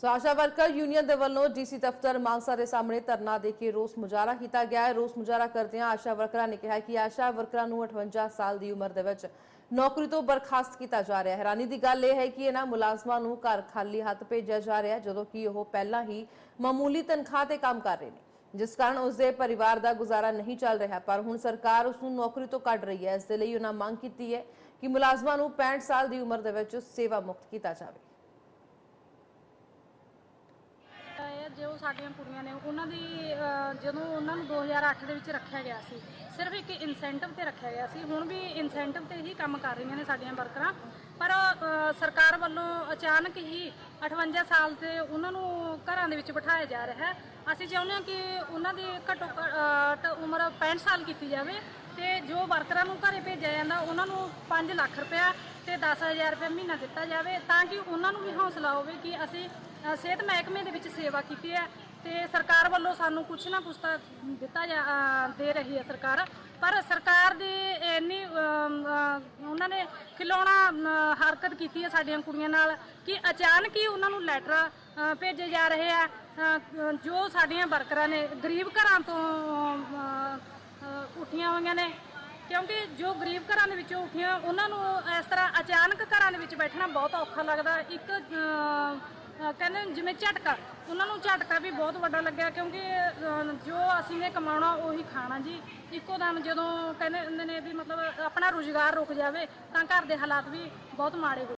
ਸੋ ਆਸ਼ਾ worker union ਦੇ ਵੱਲੋਂ DC ਦਫ਼ਤਰ ਮਾਨਸਾ ਦੇ ਸਾਹਮਣੇ ਧਰਨਾ ਦੇ ਕੇ ਰੋਸ ਮੁਜ਼ਾਹਰਾ ਕੀਤਾ ਗਿਆ ਹੈ। ਰੋਸ ਮੁਜ਼ਾਹਰਾ ਕਰਦਿਆਂ ਆਸ਼ਾ ਵਰਕਰਾਂ ਨੇ ਕਿਹਾ ਕਿ ਆਸ਼ਾ ਵਰਕਰਾਂ ਨੂੰ 58 ਸਾਲ ਦੀ ਉਮਰ ਦੇ ਵਿੱਚ ਨੌਕਰੀ ਤੋਂ ਬਰਖਾਸਤ ਕੀਤਾ ਜਾ ਰਿਹਾ ਹੈ। ਹੈਰਾਨੀ ਦੀ ਗੱਲ ਇਹ ਹੈ ਕਿ ਇਹਨਾਂ ਮੁਲਾਜ਼ਮਾਂ ਨੂੰ ਘਰ ਖਾਲੀ ਹੱਥ ਭੇਜਿਆ ਜਾ ਰਿਹਾ ਹੈ, ਜਦੋਂ ਕਿ ਉਹ ਪਹਿਲਾਂ ਹੀ ਮਾਮੂਲੀ ਤਨਖਾਹ ਤੇ ਕੰਮ ਕਰ ਰਹੇ ਨੇ, ਜਿਸ ਕਾਰਨ ਉਸ ਦੇ ਪਰਿਵਾਰ ਦਾ ਗੁਜ਼ਾਰਾ ਨਹੀਂ ਚੱਲ ਰਿਹਾ। ਪਰ ਹੁਣ ਸਰਕਾਰ ਉਸ ਨੂੰ ਨੌਕਰੀ ਤੋਂ ਕੱਢ ਰਹੀ ਹੈ। ਇਸ ਦੇ ਲਈ ਉਹਨਾਂ ਮੰਗ ਕੀਤੀ ਹੈ ਕਿ ਮੁਲਾਜ਼ਮਾਂ ਨੂੰ 65 ਸਾਲ ਦੀ ਉਮਰ ਦੇ ਵਿੱਚ ਸੇਵਾ ਮੁਕਤ ਕੀਤਾ ਜਾਵੇ ਇਹ ਜੋ ਸਾਡੀਆਂ ਕੁੜੀਆਂ ਨੇ, ਉਹਨਾਂ ਦੀ ਜਦੋਂ ਉਹਨਾਂ ਨੂੰ 2008 ਦੇ ਵਿੱਚ ਰੱਖਿਆ ਗਿਆ ਸੀ, ਸਿਰਫ ਇੱਕ ਇਨਸੈਂਟਿਵ ਤੇ ਰੱਖਿਆ ਗਿਆ ਸੀ, ਹੁਣ ਵੀ ਇਨਸੈਂਟਿਵ ਤੇ ਹੀ ਕੰਮ ਕਰ ਰਹੀਆਂ ਨੇ ਸਾਡੀਆਂ ਵਰਕਰਾਂ ਪਰ ਸਰਕਾਰ ਵੱਲੋਂ ਅਚਾਨਕ ਹੀ 58 ਸਾਲ ਤੇ ਉਹਨਾਂ ਨੂੰ ਘਰਾਂ ਦੇ ਵਿੱਚ ਬਿਠਾਇਆ ਜਾ ਰਿਹਾ ਹੈ। ਅਸੀਂ ਚਾਹੁੰਦੇ ਹਾਂ ਕਿ ਉਹਨਾਂ ਦੀ ਘੱਟੋ ਘੱਟ ਉਮਰ 65 ਸਾਲ ਕੀਤੀ ਜਾਵੇ। ਤੇ ਜੋ ਵਰਕਰਾਂ ਨੂੰ ਘਰੇ ਭੇਜਿਆ ਜਾਂਦਾ, ਉਹਨਾਂ ਨੂੰ 5 ਲੱਖ ਰੁਪਇਆ ਤੇ 10000 ਰੁਪਇਆ ਮਹੀਨਾ ਦਿੱਤਾ ਜਾਵੇ ਤਾਂ ਕਿ ਉਹਨਾਂ ਨੂੰ ਵੀ ਹੌਸਲਾ ਹੋਵੇ ਕਿ ਅਸੀਂ ਸਿਹਤ ਮਹਿਕਮੇ ਦੇ ਵਿੱਚ ਸੇਵਾ ਕੀਤੀ ਹੈ ਤੇ ਸਰਕਾਰ ਵੱਲੋਂ ਸਾਨੂੰ ਕੁਝ ਨਾ ਕੁਝ ਤਾਂ ਦਿੱਤਾ ਜਾ ਦੇ ਰਹੀ ਹੈ ਸਰਕਾਰ। ਪਰ ਸਰਕਾਰ ਦੀ ਇੰਨੀ ਉਹਨਾਂ ਨੇ ਖਿਲੌਣਾ ਹਰਕਤ ਕੀਤੀ ਹੈ ਸਾਡੀਆਂ ਕੁੜੀਆਂ ਨਾਲ ਕਿ ਅਚਾਨਕ ਹੀ ਉਹਨਾਂ ਨੂੰ ਲੈਟਰ ਭੇਜੇ ਜਾ ਰਹੇ ਆ। ਜੋ ਸਾਡੀਆਂ ਵਰਕਰਾਂ ਨੇ ਗਰੀਬ ਘਰਾਂ ਤੋਂ ਉੱਠੀਆਂ ਹੋਈਆਂ ਨੇ। ਕਿਉਂਕਿ ਜੋ ਗਰੀਬ ਘਰਾਂ ਦੇ ਵਿੱਚੋਂ ਉੱਠੀਆਂ, ਉਹਨਾਂ ਨੂੰ ਇਸ ਤਰ੍ਹਾਂ ਅਚਾਨਕ ਘਰਾਂ ਦੇ ਵਿੱਚ ਬੈਠਣਾ ਬਹੁਤ ਔਖਾ ਲੱਗਦਾ। ਇੱਕ ਕਹਿੰਦੇ ਜਿਵੇਂ ਝਟਕਾ, ਉਹਨਾਂ ਨੂੰ ਝਟਕਾ ਵੀ ਬਹੁਤ ਵੱਡਾ ਲੱਗਿਆ ਕਿਉਂਕਿ ਜੋ ਅਸੀਂ ਨੇ ਕਮਾਉਣਾ, ਉਹੀ ਖਾਣਾ ਜੀ। ਇੱਕੋ ਦਮ ਜਦੋਂ ਕਹਿੰਦੇ ਹੁੰਦੇ ਨੇ ਵੀ ਮਤਲਬ ਆਪਣਾ ਰੁਜ਼ਗਾਰ ਰੁਕ ਜਾਵੇ, ਤਾਂ ਘਰ ਦੇ ਹਾਲਾਤ ਵੀ ਬਹੁਤ ਮਾੜੇ ਹੋ